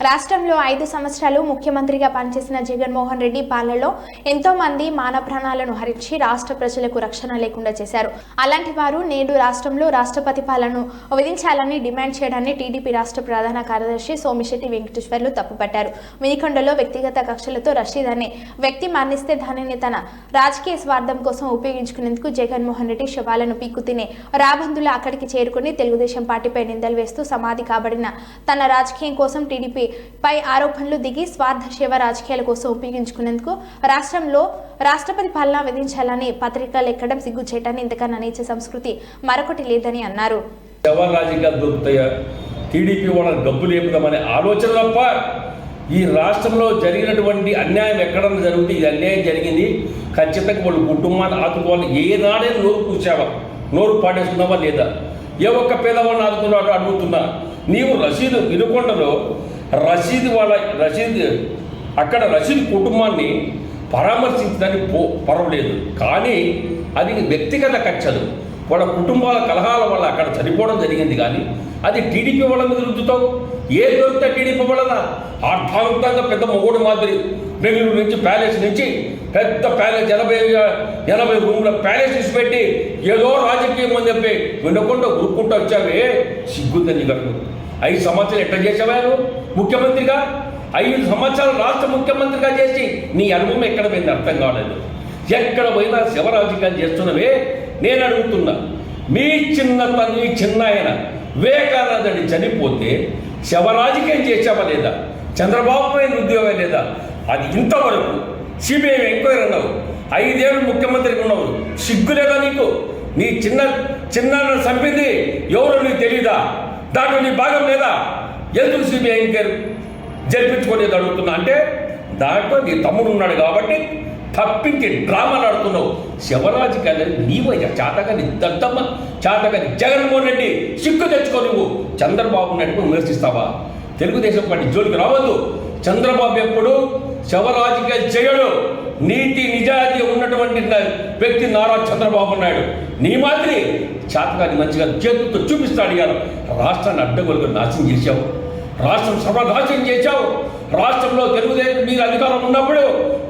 రాష్ట్రంలో ఐదు సంవత్సరాలు ముఖ్యమంత్రిగా పనిచేసిన జగన్మోహన్ రెడ్డి పాలనలో ఎంతో మంది మాన ప్రాణాలను హరించి రాష్ట్ర ప్రజలకు రక్షణ లేకుండా చేశారు. అలాంటి వారు నేడు రాష్ట్రంలో రాష్ట్రపతి పాలనను విధించాలని డిమాండ్ చేయడాన్ని టీడీపీ రాష్ట్ర ప్రధాన కార్యదర్శి సోమిశెట్టి వెంకటేశ్వర్లు తప్పుపట్టారు. మినికొండలో వ్యక్తిగత కక్షలతో రషీద్ అనే వ్యక్తి మరణిస్తే దానిని తన రాజకీయ స్వార్థం కోసం ఉపయోగించుకునేందుకు జగన్మోహన్ రెడ్డి శవాలను పీక్కు తినే రాబందులు అక్కడికి చేరుకుని తెలుగుదేశం పార్టీపై నిందలు వేస్తూ సమాధి కాబడిన తన రాజకీయం కోసం టీడీపీ పై ఆరోపణలు దిగి స్వార్థ సేవ రాజకీయాల కోసం ఉపయోగించుకునేందుకు రాష్ట్రంలో రాష్ట్రపతి పాలన విధించాలని పత్రికలు ఎక్కడం సిగ్గుచేయటాన్ని ఇంతకన్నా నీచ సంస్కృతి మరొకటి లేదని అన్నారు. టీడీపీ వాళ్ళని డబ్బు లేపుదామనే ఆలోచన తప్ప ఈ రాష్ట్రంలో జరిగినటువంటి అన్యాయం ఎక్కడన్నా జరుగుతుంది ఇది అన్యాయం జరిగింది. ఖచ్చితంగా వాళ్ళు కుటుంబాన్ని ఆదుకోవాలి ఏనాడే నోరు కూర్చావా నోరు పాడేసుకున్నావా లేదా? ఏ ఒక్క పేదవాడిని ఆదుకున్నాడు అడుగుతున్నా. నీవు రసీదు వినుకొండలో రసీదు వాళ్ళ రసీదు అక్కడ రసీదు కుటుంబాన్ని పరామర్శించడానికి పో పర్వలేదు. కానీ అది వ్యక్తిగత కక్షలు. వాళ్ళ కుటుంబాల కలహాల వల్ల అక్కడ చనిపోవడం జరిగింది కానీ అది టీడీపీ వాళ్ళ మీద రుద్దుతావు? ఏ దొరికితే టీడీపీ వాళ్ళదా? అర్థాంతంగా పెద్ద మొగోడు మాదిరి బెంగళూరు నుంచి ప్యాలెస్ నుంచి పెద్ద ప్యాలెస్ ఎనభై ఎనభై రూముల ప్యాలెస్ తీసి పెట్టి ఏదో రాజకీయం అని చెప్పి వినకుండా ఊరుకుంటూ వచ్చావే? సిగ్గుందని నీకు ఐదు సంవత్సరాలు ఎట్లా చేసావా నువ్వు? ముఖ్యమంత్రిగా? ఐదు సంవత్సరాలు రాష్ట్ర ముఖ్యమంత్రిగా చేసి నీ అనుభవం ఎక్కడ పోయింది అర్థం కాలేదు. ఎక్కడ పోయినా శివరాజకీయాలు చేస్తున్నవే నేను అడుగుతున్నా. మీ చిన్న తల్లి చిన్న ఆయన వివేకానందని చనిపోతే శవరాజకీయం చేసావా లేదా? చంద్రబాబు పైన ఉద్యోగం లేదా? అది ఇంతవరకు సిబిఐ ఎంక్వైరీ అన్నావు. ఐదేళ్ళు ముఖ్యమంత్రికి ఉన్నావు. సిగ్గు లేదా నీకు? నీ చిన్న చిన్న చంపింది ఎవరో నీకు తెలీదా? దాంట్లో నీ భాగం లేదా? ఎందుకు సిబిఐ ఎంక్వైరీ జరిపించుకునేది అడుగుతున్నా? అంటే దాంట్లో నీ తమ్ముడు ఉన్నాడు కాబట్టి తప్పించి డ్రామా ఆడుతున్నావు. శివరాజు కాదు నీవయ్యా. చాతగాని దద్దమ్మ చాతగాని జగన్మోహన్ రెడ్డి సిక్కు తెచ్చుకో నువ్వు. చంద్రబాబు నాయుడు విమర్శిస్తావా? తెలుగుదేశం పార్టీ జోలికి రావద్దు. చంద్రబాబు ఎప్పుడు శవరాజకీయ చేయడు నీతి నిజాయితీ ఉన్నటువంటి వ్యక్తి నారా చంద్రబాబు నాయుడు. నీ మాదిరి చాతగాని మంచిగా చేతులతో చూపిస్తాడు ఇవాళ రాష్ట్రాన్ని అడ్డగోలుగా నాశనం చేశావు. రాష్ట్రం సర్వనాశనం చేశావు. రాష్ట్రంలో తెలుగుదేశం మీరు అధికారం ఉన్నప్పుడు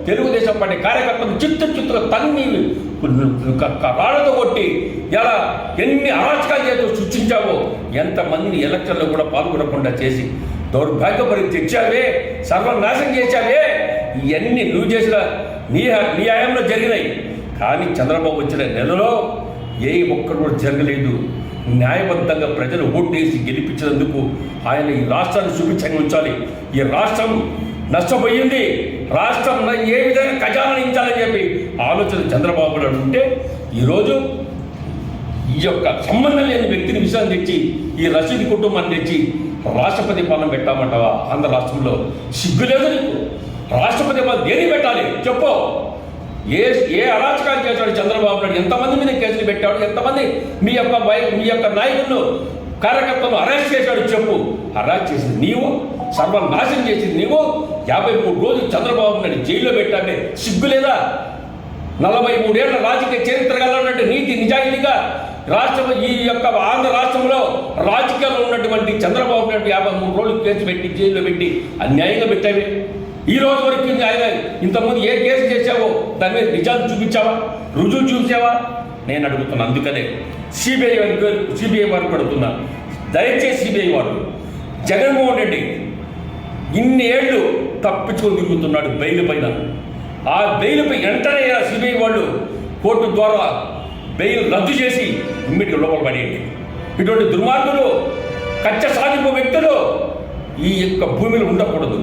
తెలుగుదేశం పార్టీ కార్యకర్తలు చిత్తు చిత్తులు తన్ని రాళ్ళతో కొట్టి ఎలా ఎన్ని అరాచకాలు చేస్తూ సృష్టించావో ఎంతమందిని ఎలక్షన్లో కూడా పాల్గొనకుండా చేసి దౌర్భాగ్యపరి తెచ్చావే సర్వనాశనం చేశావే. ఇవన్నీ నువ్వు చేసిన నీ నీ హయాంలో జరిగినాయి. కానీ చంద్రబాబు వచ్చిన నెలలో ఏ ఒక్కరు కూడా జరగలేదు. న్యాయబద్ధంగా ప్రజలు ఓటేసి గెలిపించినందుకు ఆయన ఈ రాష్ట్రాన్ని సుభిక్షంగా ఉంచాలి. ఈ రాష్ట్రం నష్టపోయింది. రాష్ట్రం ఏ విధంగా ఖజానా ఇచ్చాలని చెప్పి ఆలోచన చంద్రబాబు నాయుడు ఉంటే ఈరోజు ఈ యొక్క సంబంధం లేని వ్యక్తిని విషయాన్ని తెచ్చి ఈ రసీదు కుటుంబాన్ని తెచ్చి రాష్ట్రపతి పాలన పెట్టామంటావా? ఆంధ్ర రాష్ట్రంలో సిగ్గు లేదు నీకు. రాష్ట్రపతి పాలన దేని పెట్టాలి? చెప్పు. ఏ ఏ అరాచకాలు చేశాడు చంద్రబాబు నాయుడు? ఎంతమంది మీద కేసులు పెట్టాడు ఎంతమంది మీ యొక్క మీ యొక్క నాయకులను కార్యకర్తను అరెస్ట్ చేశాడు చెప్పు. అరెస్ట్ చేసింది నీవు సర్వనాశనం చేసింది నీవు. యాభై మూడు రోజులు చంద్రబాబు నాయుడు జైల్లో పెట్టాడే సిగ్గు లేదా? నలభై మూడేళ్ళ రాజకీయ చరిత్ర గలన్నట్టు నీతి నిజాయితీగా రాష్ట్రం ఈ యొక్క ఆంధ్ర రాష్ట్రంలో రాజకీయాల్లో ఉన్నటువంటి చంద్రబాబు నాయుడు యాభై మూడు రోజులు కేసు పెట్టి జైల్లో పెట్టి అన్యాయంగా పెట్టావే. ఈ రోజు వరకు ఇంకా ఆయన ఇంతకుముందు ఏ కేసు చేశావో దాని మీద నిజాలు చూపించావా? రుజువు చూసావా నేను అడుగుతున్నా అందుకనే సిబిఐ సిబిఐ వారికి పడుతున్నా. దయచేసి సిబిఐ వారు జగన్మోహన్ రెడ్డి ఇన్ని ఏళ్ళు తప్పించుకొని తిరుగుతున్నాడు బెయిల్ పైన. ఆ బెయిల్పై వెంటనే సిబిఐ వాళ్ళు. కోర్టు ద్వారా బెయిల్ రద్దు చేసి ఇమ్మీడియట్ లోపల పడేయండి. ఇటువంటి దుర్మార్గులు కచ్చ సాధింపు వ్యక్తులు ఈ యొక్క భూమిలో ఉండకూడదు.